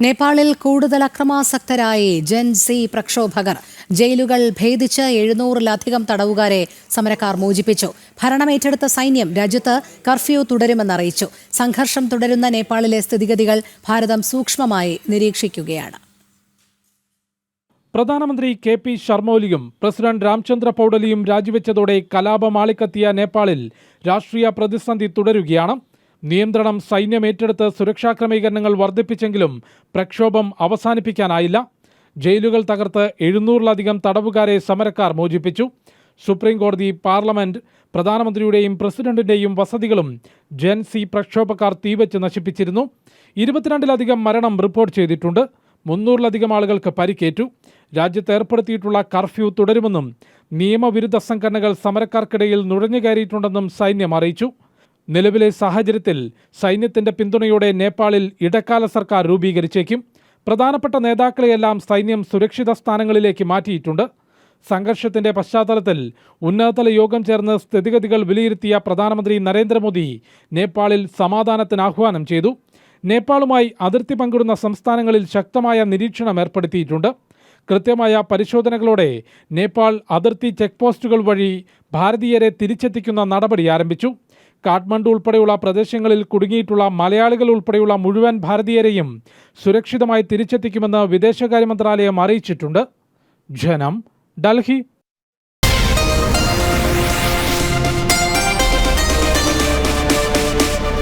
നേപ്പാളിൽ കൂടുതൽ അക്രമാസക്തരായി ജൻ സി പ്രക്ഷോഭകർ. ജയിലുകൾ ഭേദിച്ച് എഴുന്നൂറിലധികം തടവുകാരെ സമരക്കാർ മോചിപ്പിച്ചു. ഭരണമേറ്റെടുത്ത സൈന്യം രാജ്യത്ത് കർഫ്യൂ തുടരുമെന്ന് അറിയിച്ചു. സംഘർഷം തുടരുന്ന നേപ്പാളിലെ സ്ഥിതിഗതികൾ ഭാരതം സൂക്ഷ്മമായി നിരീക്ഷിക്കുകയാണ്. പ്രധാനമന്ത്രി കെ പി ശർമോലിയും പ്രസിഡന്റ് രാംചന്ദ്ര പൗഡലിയും രാജിവെച്ചതോടെ കലാപമാളിക്കത്തിയ നേപ്പാളിൽ രാഷ്ട്രീയ പ്രതിസന്ധി തുടരുകയാണ്. നിയന്ത്രണം സൈന്യം ഏറ്റെടുത്ത് സുരക്ഷാ ക്രമീകരണങ്ങൾ വർദ്ധിപ്പിച്ചെങ്കിലും പ്രക്ഷോഭം അവസാനിപ്പിക്കാനായില്ല. ജയിലുകൾ തകർത്ത് എഴുന്നൂറിലധികം തടവുകാരെ സമരക്കാർ മോചിപ്പിച്ചു. സുപ്രീം കോടതി പാർലമെന്റ് പ്രധാനമന്ത്രിയുടെയും പ്രസിഡന്റിന്റെയും വസതികളും ജെൻ സി പ്രക്ഷോഭക്കാർ തീവച്ച് നശിപ്പിച്ചിരുന്നു. ഇരുപത്തിരണ്ടിലധികം മരണം റിപ്പോർട്ട് ചെയ്തിട്ടുണ്ട്. മുന്നൂറിലധികം ആളുകൾക്ക് പരിക്കേറ്റു. രാജ്യത്ത് ഏർപ്പെടുത്തിയിട്ടുള്ള കർഫ്യൂ തുടരുമെന്നും നിയമവിരുദ്ധ സംഘടനകൾ സമരക്കാർക്കിടയിൽ നുഴഞ്ഞുകയറിയിട്ടുണ്ടെന്നും സൈന്യം അറിയിച്ചു. നിലവിലെ സാഹചര്യത്തിൽ സൈന്യത്തിന്റെ പിന്തുണയോടെ നേപ്പാളിൽ ഇടക്കാല സർക്കാർ രൂപീകരിച്ചേക്കും. പ്രധാനപ്പെട്ട നേതാക്കളെയെല്ലാം സൈന്യം സുരക്ഷിത സ്ഥാനങ്ങളിലേക്ക് മാറ്റിയിട്ടുണ്ട്. സംഘർഷത്തിന്റെ പശ്ചാത്തലത്തിൽ ഉന്നതതല യോഗം ചേർന്ന് സ്ഥിതിഗതികൾ വിലയിരുത്തിയ പ്രധാനമന്ത്രി നരേന്ദ്രമോദി നേപ്പാളിൽ സമാധാനത്തിന് ആഹ്വാനം ചെയ്തു. നേപ്പാളുമായി അതിർത്തി പങ്കിടുന്ന സംസ്ഥാനങ്ങളിൽ ശക്തമായ നിരീക്ഷണം ഏർപ്പെടുത്തിയിട്ടുണ്ട്. കൃത്യമായ പരിശോധനകളോടെ നേപ്പാൾ അതിർത്തി ചെക്ക് പോസ്റ്റുകൾ വഴി ഭാരതീയരെ തിരിച്ചെത്തിക്കുന്ന നടപടി ആരംഭിച്ചു. കാഠ്മണ്ഡു ഉൾപ്പെടെയുള്ള പ്രദേശങ്ങളിൽ കുടുങ്ങിയിട്ടുള്ള മലയാളികൾ ഉൾപ്പെടെയുള്ള മുഴുവൻ ഭാരതീയരെയും സുരക്ഷിതമായി തിരിച്ചെത്തിക്കുമെന്ന് വിദേശകാര്യ മന്ത്രാലയം അറിയിച്ചിട്ടുണ്ട്. ജനം ഡൽഹി